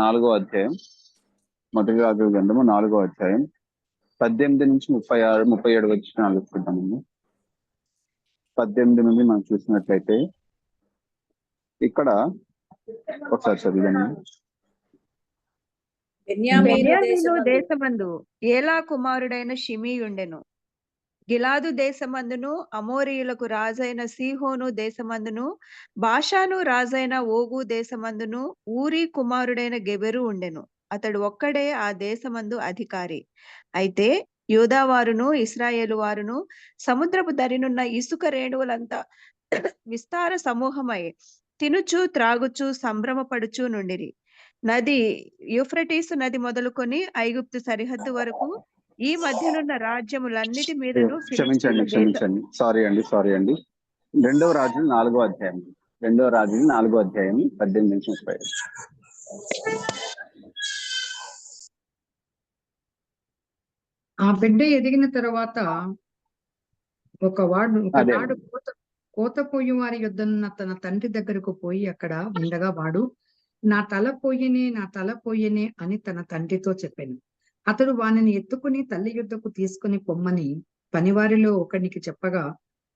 నాలుగో అధ్యాయం. మొదటి రాజుల గ్రంథము నాలుగో అధ్యాయం. పద్దెనిమిది నుంచి ముప్పై ఆరు ముప్పై ఏడు వచ్చిన చూద్దామండి పద్దెనిమిది నుండి మనం చూసినట్లయితే ఇక్కడ ఒకసారి బెన్యామీను దేశమందు ఏలా కుమారుడైన షిమీయుండెను. గిలాదు దేశమందును అమోరియులకు రాజైన సీహోను దేశమందును భాషాను రాజైన ఓగు దేశమందును ఊరి కుమారుడైన గెబెరు ఉండెను. అతడు ఒక్కడే ఆ దేశమందు అధికారి. అయితే యూదావారును ఇస్రాయేలు వారును సముద్రపు దరినున్న ఇసుక రేణువులంతా విస్తార సమూహమై తినుచు త్రాగుచు సంభ్రమపడుచు నుండిరి. నది యూఫ్రటీసు నది మొదలుకొని ఐగుప్తు సరిహద్దు వరకు ఈ మధ్యనున్న రాజ్యములన్నిటి మీదను క్షమించండి క్షమించండి సారీ అండి సారీ అండి రెండవ రాజులు నాలుగో అధ్యాయం రెండవ రాజులు నాలుగో అధ్యాయం పద్దెనిమిది నుంచి ముప్పై. ఆ బిడ్డ ఎదిగిన తర్వాత ఒక వాడు. ఒకనాడు కోత కోత పోయి వారి యుద్ధనున్న తన తండ్రి దగ్గరకు పోయి అక్కడ ఉండగా వాడు నా తల పోయినే నా తల పోయినే అని తన తండ్రితో చెప్పాను అతడు వానిని ఎత్తుకుని తల్లి యుద్ధకు తీసుకుని పొమ్మని పనివారిలో ఒకనికి చెప్పగా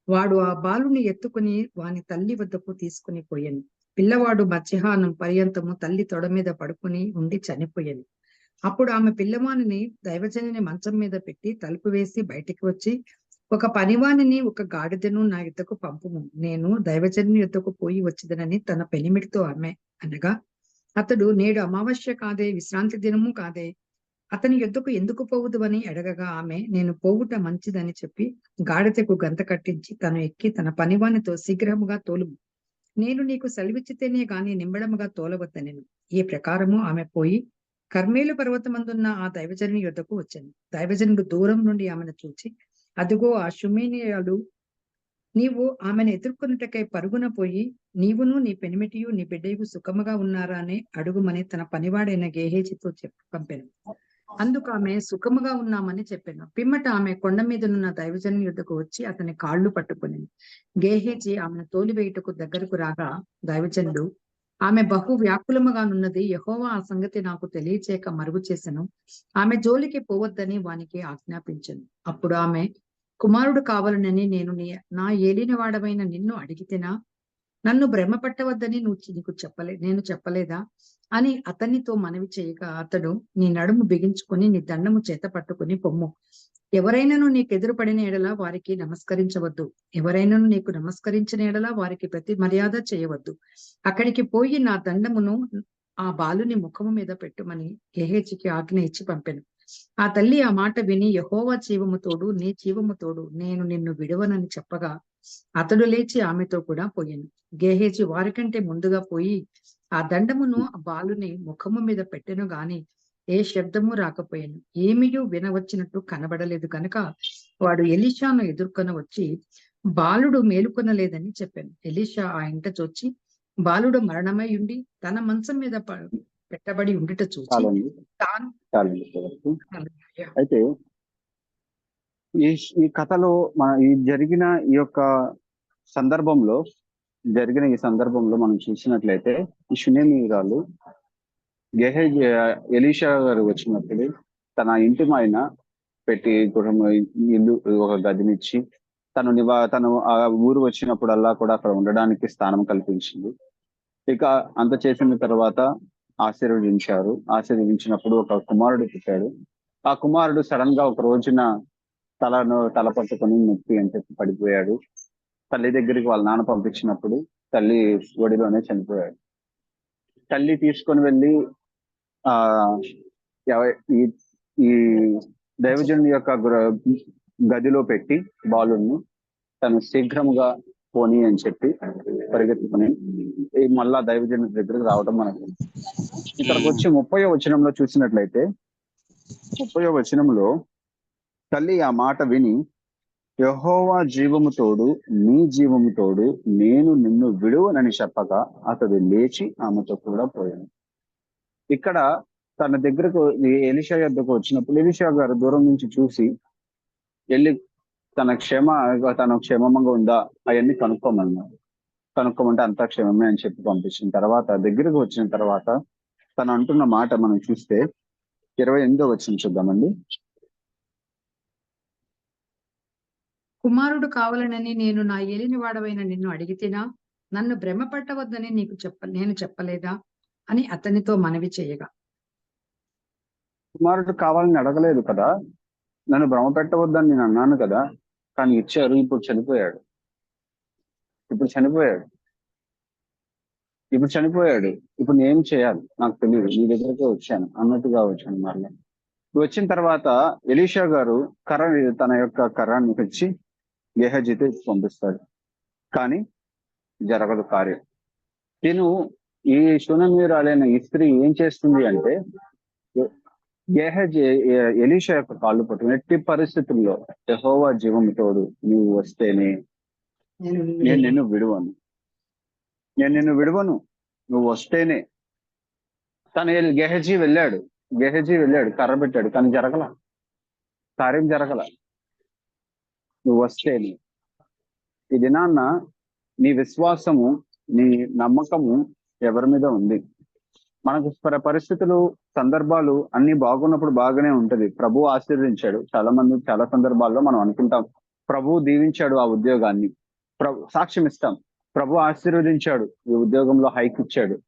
వాడు ఆ బాలుని ఎత్తుకుని వాని తల్లి వద్దకు తీసుకుని పోయాను. పిల్లవాడు మధ్యాహ్నం పర్యంతము తల్లి తొడ మీద పడుకుని ఉండి చనిపోయాను అప్పుడు ఆమె పిల్లవానిని దైవజనిని మంచం మీద పెట్టి తలుపు వేసి బయటికి వచ్చి ఒక పనివానిని ఒక గాడిదను నా యుద్ధకు పంపుము. నేను దైవజనుని యుద్ధకు పోయి వచ్చిదనని తన పెనిమిడితో ఆమె అనగా అతడు నేడు అమావాస్య కాదే విశ్రాంతి దినము కాదే. అతని యుద్ధకు ఎందుకు పోవుదు అని అడగగా ఆమె నేను పోవుట మంచిదని చెప్పి గాడిదకు గంత కట్టించి తను ఎక్కి తన పనివానితో శీఘ్రముగా తోలుము నేను నీకు సెలవిచ్చితేనే గాని నింబడముగా తోలవద్దనెను. ఈ ప్రకారము ఆమె పోయి కర్మేలు పర్వతమందున్న ఆ దైవజనుని యుద్ధకు వచ్చాను. దైవజనుడు దూరం నుండి ఆమెను చూచి అదిగో ఆ షుమేనియాడు నీవు ఆమెను ఎదుర్కొనుటకై పరుగున పోయి నీవును నీ పెనిమిటియు నీ బిడ్డయు సుఖముగా ఉన్నారా అని అడుగుమని తన పనివాడైన గేహేజితో చెప్పి పంపాను. అందుకు ఆమె సుఖముగా ఉన్నామని చెప్పాను. పిమ్మట ఆమె కొండ మీదనున్న దైవజను యుద్ధకు వచ్చి అతని కాళ్ళు పట్టుకుని గేహేజీ ఆమెను తోలివేయుటకు దగ్గరకు రాగా దైవజనుడు ఆమె బహు వ్యాకులముగానున్నది యహోవా ఆ సంగతి నాకు తెలియచేయక మరుగు చేసెను. ఆమె జోలికి పోవద్దని వానికి ఆజ్ఞాపించను. అప్పుడు ఆమె కుమారుడు కావాలనని నేను నా ఏలినవాడమైన నిన్ను అడిగితేనా? నన్ను భ్రమ పట్టవద్దని నువ్వు నీకు చెప్పలే నేను చెప్పలేదా? అని అతనితో మనవి చేయగా అతడు నీ నడుము బిగించుకొని నీ దండము చేత పట్టుకుని పొమ్ము. ఎవరైనాను నీకు ఎదురుపడిన ఎడల వారికి నమస్కరించవద్దు. ఎవరైనాను నీకు నమస్కరించిన ఎడల వారికి ప్రతి మర్యాద చేయవద్దు. అక్కడికి పోయి నా దండమును ఆ బాలుని ముఖము మీద పెట్టుమని గెహేజికి ఆజ్ఞ ఇచ్చి పంపెను. ఆ తల్లి ఆ మాట విని యహోవా జీవము తోడు నీ జీవము తోడు నేను నిన్ను విడవనని చెప్పగా అతడు లేచి ఆమెతో కూడా పోయాను. గేహేజీ వారికంటే ముందుగా పోయి ఆ దండమును ఆ బాలుని ముఖము మీద పెట్టెను గాని ఏ శబ్దము రాకపోయాను. ఏమియూ వినవచ్చినట్టు కనబడలేదు కనుక వాడు ఎలీషాను ఎదుర్కొని వచ్చి బాలుడు మేలుకొనలేదని చెప్పాను. ఎలీషా ఆ ఇంట చొచ్చి బాలుడు మరణమై ఉండి తన మంచం మీద పెట్టబడి ఉండుట చూచి ఇప్పటివరకు. అయితే ఈ ఈ కథలో మన ఈ జరిగిన ఈ యొక్క సందర్భంలో జరిగిన ఈ సందర్భంలో మనం చూసినట్లయితే ఈ షునేమీరాలు గెహేజ్ ఎలీషా గారు వచ్చినప్పుడు తన ఇంటి మాయన పెట్టి కుటుంబ ఇల్లు ఒక గదినిచ్చి తను నివా తను ఆ ఊరు వచ్చినప్పుడల్లా కూడా అక్కడ ఉండడానికి స్థానం కల్పించింది. ఇక అంత చేసిన తర్వాత ఆశీర్వదించారు. ఆశీర్వదించినప్పుడు ఒక కుమారుడు పుట్టాడు. ఆ కుమారుడు సడన్గా ఒక రోజున తలను తల పట్టుకుని నొప్పి అని చెప్పి పడిపోయాడు. తల్లి దగ్గరికి వాళ్ళ నాన్న పంపించినప్పుడు తల్లి ఒడిలోనే చనిపోయాడు. తల్లి తీసుకొని వెళ్ళి ఆ ఈ ఈ దైవజనుని యొక్క గదిలో పెట్టి బాలుని తను శీఘ్రముగా పోని అని చెప్పి పరిగెత్తుకుని ఈ మళ్ళా దైవజనుడి దగ్గరకు రావడం మనకు ఇక్కడికి వచ్చి ముప్పయో వచనంలో చూసినట్లయితే ముప్పయో వచనంలో తల్లి ఆ మాట విని యహోవా జీవము తోడు నీ జీవము తోడు నేను నిన్ను విడువనని చెప్పగా అతడు లేచి ఆమెతో కూడా పోయాను ఇక్కడ తన దగ్గరకు ఎలిషా యొద్దకు వచ్చినప్పుడు ఎలిషా గారు దూరం నుంచి చూసి వెళ్ళి తన క్షేమ తన క్షేమంగా ఉందా? అవన్నీ కనుక్కోమన్నారు కనుక్కోమంటే అంతా క్షేమమే అని చెప్పి పంపించిన తర్వాత దగ్గరకు వచ్చిన తర్వాత తను అంటున్న మాట మనం చూస్తే ఇరవై ఎనిమిదో వచ్చిన చూద్దామండి. కుమారుడు కావాలనని నేను నా ఏలినవాడవైన నిన్ను అడిగితేనా? నన్ను భ్రమ పట్టవద్దని నీకు చెప్ప నేను చెప్పలేదా? అని అతనితో మనవి చేయగా. కుమారుడు కావాలని అడగలేదు కదా? నన్ను భ్రమ పెట్టవద్దని నేను అన్నాను కదా? కానీ ఇచ్చారు ఇప్పుడు చనిపోయాడు. ఇప్పుడు చనిపోయాడు. ఇప్పుడు చనిపోయాడు. ఇప్పుడు నేను చేయాలి? నాకు తెలియదు నీ దగ్గరకే వచ్చాను. అన్నట్టుగా వచ్చాను మరలా. వచ్చిన తర్వాత ఎలీషా గారు కర్ర తన యొక్క కర్రాన్ని తెచ్చి గేహజీతో పంపిస్తాడు. కానీ జరగదు కార్యం. నేను ఈ శూన్యమీరాలైన ఈ స్త్రీ ఏం చేస్తుంది అంటే గేహజీ ఎలీషా యొక్క కాళ్ళు పట్టుకుని ఎట్టి పరిస్థితుల్లో యహోవా జీవం తోడు నువ్వు వస్తేనే నేను నిన్ను విడువను. నేను నిన్ను విడువను నువ్వు వస్తేనే. తను వెళ్ళి గెహజీ వెళ్ళాడు. గెహజీ వెళ్ళాడు కర్ర పెట్టాడు కానీ జరగల. కార్యం జరగల. నువ్వు వస్తేనే ఈ దినాన్న నీ విశ్వాసము నీ నమ్మకము ఎవరి మీద ఉంది? మనకు పరిస్థితులు సందర్భాలు అన్ని బాగున్నప్పుడు బాగానే ఉంటది. ప్రభు ఆశీర్వదించాడు. చాలా మంది చాలా సందర్భాల్లో మనం అనుకుంటాం ప్రభు దీవించాడు ఆ ఉద్యోగాన్ని. ప్రభు సాక్ష్యం ఇస్తాం. ప్రభు ఆశీర్వదించాడు. ఈ ఉద్యోగంలో హైక్ ఇచ్చాడు.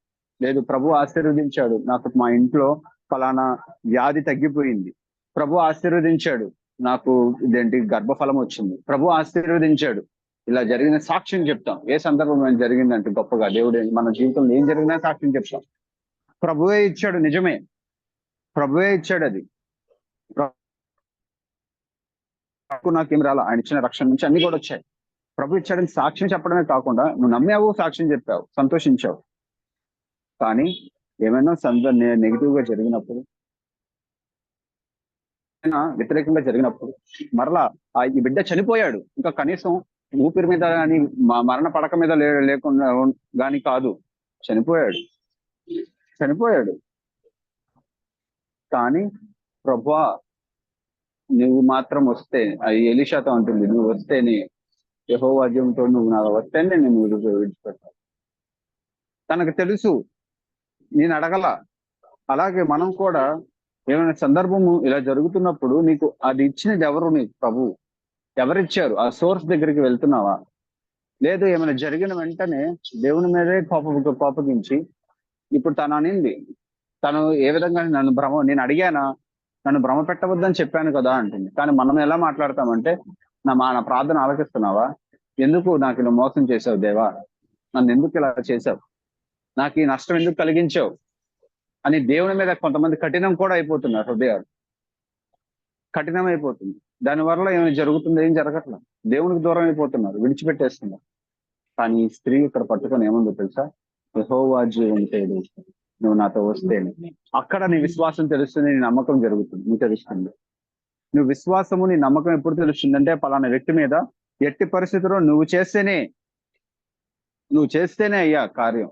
లేదు ప్రభు ఆశీర్వదించాడు. నాకు మా ఇంట్లో ఫలానా వ్యాధి తగ్గిపోయింది. ప్రభు ఆశీర్వదించాడు. నాకు ఇదేంటి గర్భఫలం వచ్చింది. ప్రభు ఆశీర్వదించాడు. ఇలా జరిగిన సాక్ష్యం చెప్తాం. ఏ సందర్భంలో జరిగిందంటే గొప్పగా దేవుడు మన జీవితంలో ఏం జరిగినా సాక్ష్యం చెప్తాం. ప్రభువే ఇచ్చాడు నిజమే. ప్రభువే ఇచ్చాడు అది. నాకేం రాలా? ఆయన ఇచ్చిన రక్షణ నుంచి అన్ని కూడా వచ్చాయి. ప్రభు ఇచ్చాడని సాక్ష్యం చెప్పడమే కాకుండా నువ్వు నమ్మావు సాక్ష్యం చెప్పావు. సంతోషించావు. కానీ ఏమైనా సంద నెగిటివ్గా జరిగినప్పుడు వ్యతిరేకంగా జరిగినప్పుడు మరలా ఆ ఈ బిడ్డ చనిపోయాడు. ఇంకా కనీసం ఊపిరి మీద కానీ మరణ పడక మీద లేకుండా గాని కాదు. చనిపోయాడు. చనిపోయాడు. కానీ ప్రభా నువ్వు మాత్రం వస్తే అది ఎలిషాతో ఉంటుంది నువ్వు వస్తేనే యహోవాద్యంతో నువ్వు నాకు వస్తేనే నేను విడిచిపెట్టాను తనకు తెలుసు నేను అడగల. అలాగే మనం కూడా ఏమైనా సందర్భము ఇలా జరుగుతున్నప్పుడు నీకు అది ఇచ్చినది ఎవరు నీకు ప్రభు? ఎవరిచ్చారు? ఆ సోర్స్ దగ్గరికి వెళ్తున్నావా? లేదు ఏమైనా జరిగిన వెంటనే దేవుని మీదే కోప కోపగించి ఇప్పుడు తను అనింది. తను ఏ విధంగా నన్ను భ్రమ నేను అడిగానా? నన్ను భ్రమ పెట్టవద్దని చెప్పాను కదా అంటుంది. కానీ మనం ఎలా మాట్లాడతామంటే నా మా నా ప్రార్థన ఆలకిస్తున్నావా? ఎందుకు నాకు ఇలా మోసం చేసావు దేవా? నన్ను ఎందుకు ఇలా చేసావు నాకు ఈ నష్టం ఎందుకు కలిగించావు? అని దేవుని మీద కొంతమంది కఠినం కూడా అయిపోతున్నారు హృదయాలు. కఠినం అయిపోతుంది. దానివల్ల ఏమైనా జరుగుతుంది? ఏం జరగట్లేదు దేవునికి దూరం అయిపోతున్నారు విడిచిపెట్టేస్తున్నారు. కానీ ఈ స్త్రీ ఇక్కడ పట్టుకొని ఏముందో తెలుసా? యెహోవా ఉంటే నువ్వు నాతో వస్తే అక్కడ నీ విశ్వాసం తెలుస్తుంది నీ నమ్మకం జరుగుతుంది. నీకు తెలుస్తుంది. నువ్వు విశ్వాసము నీ నమ్మకం ఎప్పుడు తెలుస్తుందంటే పలానా వ్యక్తి మీద ఎట్టి పరిస్థితుల్లో నువ్వు చేస్తేనే. నువ్వు చేస్తేనే అయ్యా కార్యం.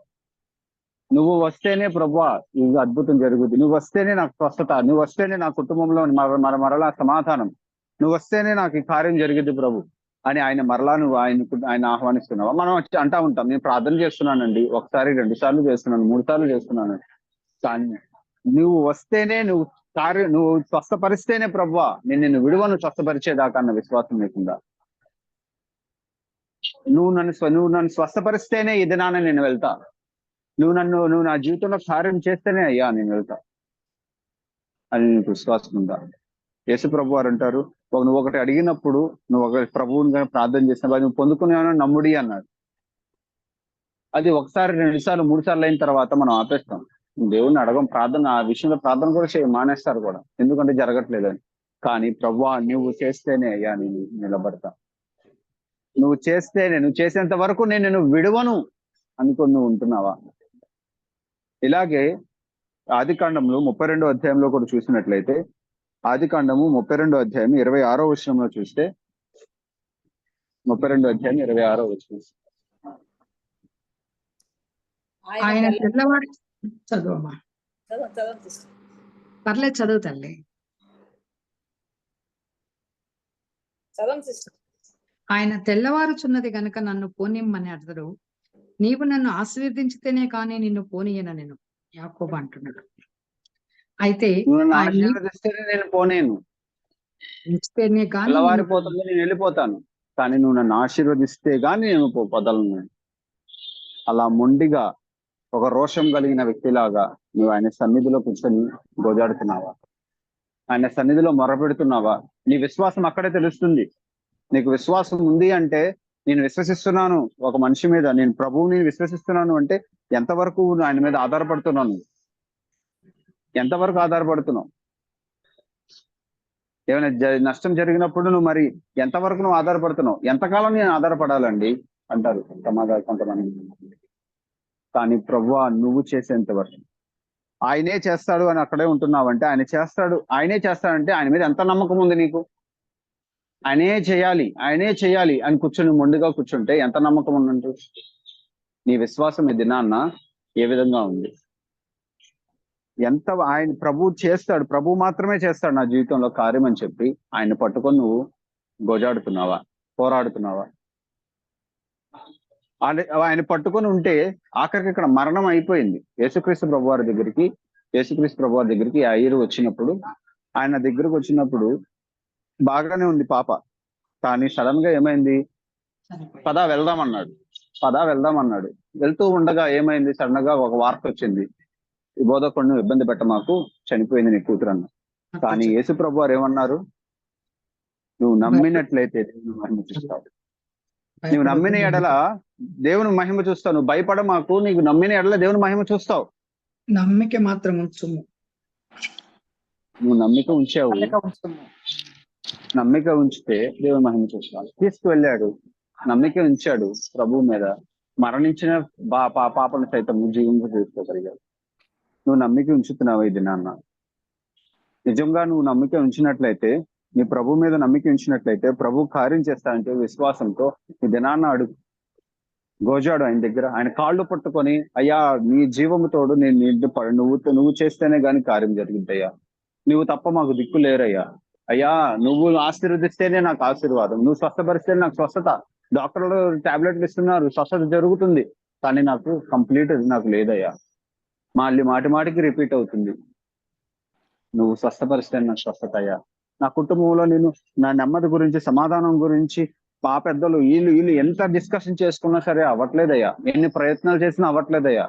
నువ్వు వస్తేనే ప్రభా ఇది అద్భుతం జరుగుద్ది. నువ్వు వస్తేనే నాకు స్వస్థత. నువ్వు వస్తేనే నా కుటుంబంలో మర మరలా సమాధానం. నువ్వు వస్తేనే నాకు ఈ కార్యం జరిగింది ప్రభు అని ఆయన మరలా నువ్వు ఆయన ఆయన ఆహ్వానిస్తున్నావా? మనం వచ్చి అంటా ఉంటాం. నేను ప్రార్థన చేస్తున్నానండి. ఒకసారి రెండు సార్లు చేస్తున్నాను. మూడు సార్లు చేస్తున్నాను. కానీ నువ్వు వస్తేనే నువ్వు కార్య నువ్వు స్వస్థపరిస్తేనే ప్రభా నేను నిన్ను విడువను స్వస్థపరిచేదాకా అన్న విశ్వాసం లేకుండా. నువ్వు నన్ను నువ్వు నన్ను స్వస్థపరిస్తేనే ఈ దినాన నేను వెళ్తా. నువ్వు నన్ను నువ్వు నా జీవితంలో కార్యం చేస్తేనే అయ్యా నేను వెళ్తా. అని నీకు విశ్వాసం ఉందా యేసు ప్రభు వారు అంటారు నువ్వు ఒకటి అడిగినప్పుడు నువ్వు ఒక ప్రభువుని కానీ ప్రార్థన చేసినప్పుడు నువ్వు పొందుకునే నమ్ముడి అన్నాడు. అది ఒకసారి రెండు సార్లు మూడు సార్లు అయిన తర్వాత మనం ఆపేస్తాం. దేవుణ్ణి అడగం ప్రార్థన ఆ విషయంలో ప్రార్థన కూడా చేయ మానేస్తారు కూడా. ఎందుకంటే జరగట్లేదని. కానీ ప్రభు నువ్వు చేస్తేనే అయ్యా నేను నిలబడతా. నువ్వు చేస్తేనే నువ్వు చేసేంత వరకు నేను నిన్ను విడువను అనుకుని నువ్వు ఉంటున్నావా? ఇలాగే ఆది కాండంలో ముప్పై రెండో అధ్యాయంలో కూడా చూసినట్లయితే ఆది కాండము ముప్పై రెండో అధ్యాయం ఇరవై ఆరో వచనంలో చూస్తే ముప్పై రెండో అధ్యాయం ఇరవై ఆరో వచనం ఆయన తెల్లవారి చదువమ్మా. పర్లేదు చదువు తల్లి. ఆయన తెల్లవారుచున్నది గనుక నన్ను పోనిమ్మని అతడు నీవు నన్ను ఆశీర్వదించితేనే కానీ నిన్ను పోనీయన నేను యాకోబు అంటున్నాడు. అయితే నేను పోనేను నేను వెళ్ళిపోతాను. కానీ నువ్వు నన్ను ఆశీర్వదిస్తే గాని నేను పో- వదలను అలా మొండిగా ఒక రోషం కలిగిన వ్యక్తిలాగా నువ్వు ఆయన సన్నిధిలో కూర్చొని గోజాడుతున్నావా? ఆయన సన్నిధిలో మొరపెడుతున్నావా? నీ విశ్వాసం అక్కడే తెలుస్తుంది. నీకు విశ్వాసం ఉంది అంటే నేను విశ్వసిస్తున్నాను. ఒక మనిషి మీద నేను ప్రభువుని విశ్వసిస్తున్నాను అంటే ఎంతవరకు ఆయన మీద ఆధారపడుతున్నాను? ఎంతవరకు ఆధారపడుతున్నావు? ఏమైనా జ- నష్టం జరిగినప్పుడు నువ్వు మరి ఎంతవరకు నువ్వు ఆధారపడుతున్నావు? ఎంతకాలం నేను ఆధారపడాలండి? అంటారు సమాజం కొంతమంది. కానీ ప్రభు నువ్వు చేసేంత వరకు. ఆయనే చేస్తాడు అని అక్కడే ఉంటున్నావంటే ఆయన చేస్తాడు. ఆయనే చేస్తాడంటే ఆయన మీద ఎంత నమ్మకం ఉంది నీకు? ఆయనే చేయాలి ఆయనే చేయాలి అని కూర్చొని మొండిగా కూర్చుంటే ఎంత నమ్మకం ఉన్నట్టు నీ విశ్వాసం ఈ దినాన్న ఏ విధంగా ఉంది? ఎంత ఆయన ప్రభు చేస్తాడు ప్రభు మాత్రమే చేస్తాడు నా జీవితంలో కార్యం అని చెప్పి ఆయన పట్టుకొని నువ్వు గోజాడుతున్నావా పోరాడుతున్నావా? ఆయన పట్టుకొని ఉంటే ఆఖరికి ఇక్కడ మరణం అయిపోయింది. యేసుక్రీస్తు ప్రభు వారి దగ్గరికి యేసుక్రీస్తు ప్రభు వారి దగ్గరికి ఆ ఐరు వచ్చినప్పుడు ఆయన దగ్గరకు వచ్చినప్పుడు బాగానే ఉంది పాప. కానీ సడన్గా ఏమైంది. పదా వెళ్దాం అన్నాడు పదా వెళ్దాం అన్నాడు వెళ్తూ ఉండగా ఏమైంది? సడన్గా ఒక వార్త వచ్చింది. ఈ బోధకుడిని ఇబ్బంది పెట్ట మాకు చనిపోయింది నీ కూతురు అన్న. కానీ యేసు ప్రభు వారు ఏమన్నారు? నువ్వు నమ్మినట్లయితే దేవుని మహిమ చూస్తావు. నువ్వు నమ్మిన ఎడల దేవుని మహిమ చూస్తావు. నువ్వు భయపడ మాకు నీకు నమ్మిన ఎడల దేవుని మహిమ చూస్తావు. నమ్మిక మాత్రం ఉంచుము. నువ్వు నమ్మిక ఉంచావు. నమ్మిక ఉంచితే దేవుని మహిమ చూస్తాడు. తీసుకువెళ్ళాడు. నమ్మిక ఉంచాడు ప్రభువు మీద. మరణించిన బా పా పాపను సైతం జీవింప తీసుకోగలిగాడు. నువ్వు నమ్మిక ఉంచుతున్నావు ఇది నాన్న నిజంగా నువ్వు నమ్మిక ఉంచినట్లయితే నీ ప్రభు మీద నమ్మిక ఉంచినట్లయితే ప్రభు కార్యం చేస్తానంటే విశ్వాసంతో ఈ దినాన్న అడుగు గోజాడు ఆయన దగ్గర. ఆయన కాళ్ళు పట్టుకొని అయ్యా నీ జీవము తోడు నేను నీ నువ్వు నువ్వు చేస్తేనే గాని కార్యం జరిగిందయ్యా. నువ్వు తప్ప మాకు దిక్కు లేరయ్యా. అయ్యా నువ్వు ఆశీర్వదిస్తేనే నాకు ఆశీర్వాదం. నువ్వు స్వస్థపరిస్తే నాకు స్వస్థత. డాక్టర్లు టాబ్లెట్లు ఇస్తున్నారు స్వస్థత జరుగుతుంది. కానీ నాకు కంప్లీట్ నాకు లేదయ్యా. మళ్ళీ మాటి మాటికి రిపీట్ అవుతుంది. నువ్వు స్వస్థపరిస్తే నాకు స్వస్థత అయ్యా. నా కుటుంబంలో నేను నా నెమ్మది గురించి సమాధానం గురించి మా పెద్దలు వీళ్ళు వీళ్ళు ఎంత డిస్కషన్ చేసుకున్నా సరే అవ్వట్లేదయ్యా. ఎన్ని ప్రయత్నాలు చేసినా అవ్వట్లేదయ్యా.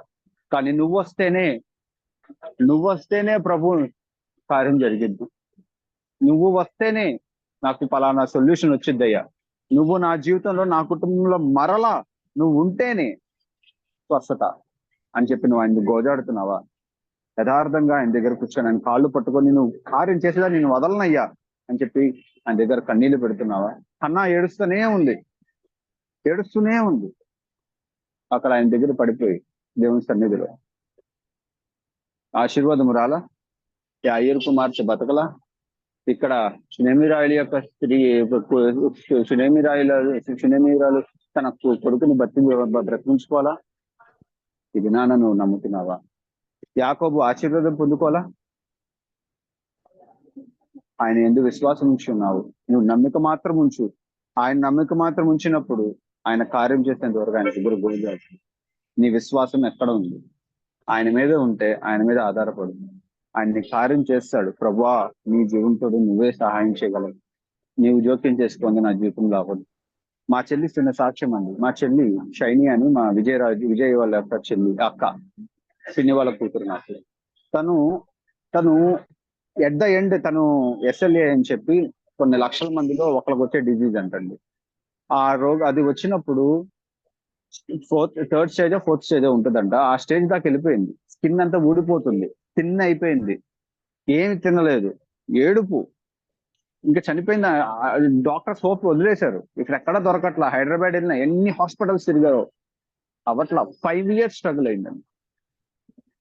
కానీ నువ్వు వస్తేనే నువ్వు వస్తేనే ప్రభు కార్యం జరిగింది. నువ్వు వస్తేనే నాకు పలానా సొల్యూషన్ వచ్చిద్దయ్యా. నువ్వు నా జీవితంలో నా కుటుంబంలో మరలా నువ్వు ఉంటేనే స్వస్థత అని చెప్పి నువ్వు ఆయన గోజాడుతున్నావా? యథార్థంగా ఆయన దగ్గర కూర్చొని ఆయన కాళ్ళు పట్టుకొని నువ్వు కార్యం చేసేదా నేను వదలనయ్యా అని చెప్పి ఆయన దగ్గర కన్నీళ్ళు పెడుతున్నావా? అన్నా ఏడుస్తూనే ఉంది. ఏడుస్తూనే ఉంది. అక్కడ ఆయన దగ్గర పడిపోయి దేవుని సన్నిధిలో. ఆశీర్వాదం రాలా? అయ్యర్ కుమార్చి బతకలా? ఇక్కడ సునేమిరాయల యొక్క స్త్రీ సునేమిరాయల సునేమిరాలు తన కొడుకుని బతి బ్రతికించుకోవాలా? ఇది నాన్న నువ్వు నమ్ముతున్నావా? యాకోబు ఆశీర్వాదం పొందుకోవాలా? ఆయన ఎందుకు విశ్వాసం ఉంచి ఉన్నావు. నువ్వు నమ్మిక మాత్రం ఉంచు. ఆయన నమ్మిక మాత్రం ఉంచినప్పుడు ఆయన కార్యం చేసేంత వరకు ఆయన దగ్గర గోలు నీ విశ్వాసం ఎక్కడ ఉంది? ఆయన మీద ఉంటే ఆయన మీద ఆధారపడుతుంది ఆయన కార్యం చేస్తాడు. ప్రభా నీ జీవంతో నువ్వే సహాయం చేయగలవు. నీవు జోక్యం చేసుకోండి నా జీవితం లాభం మా చెల్లి చిన్న సాక్ష్యం అండి. మా చెల్లి షైని అని మా విజయరాజు విజయ్ వాళ్ళ యొక్క చెల్లి అక్క పిన్ని వాళ్ళ కూతురు నాకు. తను తను ఎట్ ద ఎండ్ తను ఎస్ఎల్ఏ అని చెప్పి కొన్ని లక్షల మందిలో ఒకరికి వచ్చే డిజీజ్ అంటండి. ఆ రోగ అది వచ్చినప్పుడు fourth third stage fourth stage ఉంటుందంట. ఆ స్టేజ్ దాకా వెళ్ళిపోయింది. స్కిన్ అంతా ఊడిపోతుంది. తిన్న అయిపోయింది ఏమి తినలేదు. ఏడుపు. ఇంకా చనిపోయింది. డాక్టర్స్ హోప్ వదిలేశారు. ఇక్కడ ఎక్కడ దొరకట్లా. హైదరాబాద్ వెళ్ళిన ఎన్ని హాస్పిటల్స్ తిరిగారో. అవట్లా ఫైవ్ ఇయర్స్ స్ట్రగుల్ అయిందండి.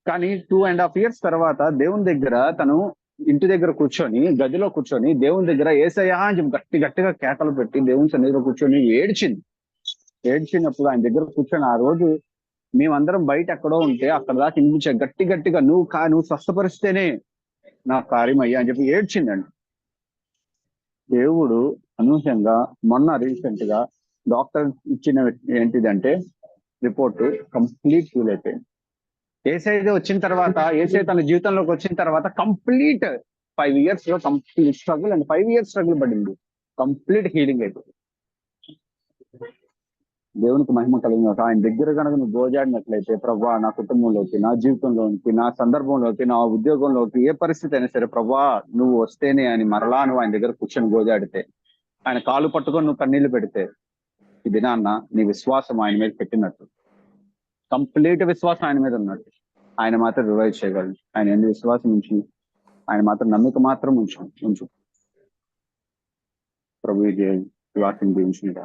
కానీ టూ అండ్ హాఫ్ ఇయర్స్ తర్వాత దేవుని దగ్గర తను ఇంటి దగ్గర కూర్చొని గదిలో కూర్చొని దేవుని దగ్గర ఏసయ్యా అని చెప్పి గట్టి గట్టిగా కేకలు పెట్టి దేవుని సన్నిధిలో కూర్చొని ఏడ్చింది. ఏడ్చినప్పుడు ఆయన దగ్గర కూర్చొని ఆ రోజు మేమందరం బయట ఎక్కడో ఉంటే అక్కడ దాకా వినిపించా గట్టి గట్టిగా నువ్వు కా నువ్వు స్వస్థపరిస్తేనే నా కార్యం అయ్యా అని చెప్పి ఏడ్చిందండి. దేవుడు అనూహ్యంగా మొన్న రీసెంట్గా డాక్టర్ ఇచ్చిన ఏంటిదంటే రిపోర్ట్ కంప్లీట్ ఫీల్ అయిపోయింది. ఏసైతే వచ్చిన తర్వాత ఏసై తన జీవితంలోకి వచ్చిన తర్వాత కంప్లీట్ ఫైవ్ ఇయర్స్లో complete struggle and five years struggle పడింది. కంప్లీట్ హీలింగ్ అయిపోయింది. దేవునికి మహిమ కలిగిన ఆయన దగ్గర కనుక నువ్వు గోజాడినట్లయితే ప్రభా నా కుటుంబంలోకి నా జీవితంలోకి నా సందర్భంలోకి నా ఉద్యోగంలోకి ఏ పరిస్థితి అయినా సరే ప్రభా నువ్వు వస్తేనే అని మరలా నువ్వు ఆయన దగ్గర కూర్చొని గోజాడితే ఆయన కాలు పట్టుకొని నువ్వు కన్నీళ్ళు పెడితే ఇది నాన్న నీ విశ్వాసం ఆయన మీద పెట్టినట్టు. కంప్లీట్ విశ్వాసం ఆయన మీద ఉన్నట్టు. ఆయన మాత్రం రివైవ్ చేయగలడు ఆయన ఎన్ని విశ్వాసం ఉంచి ఆయన మాత్రం నమ్మిక మాత్రం ఉంచు ఉంచు. ప్రభు ఇది వాక్యం దీవించుగా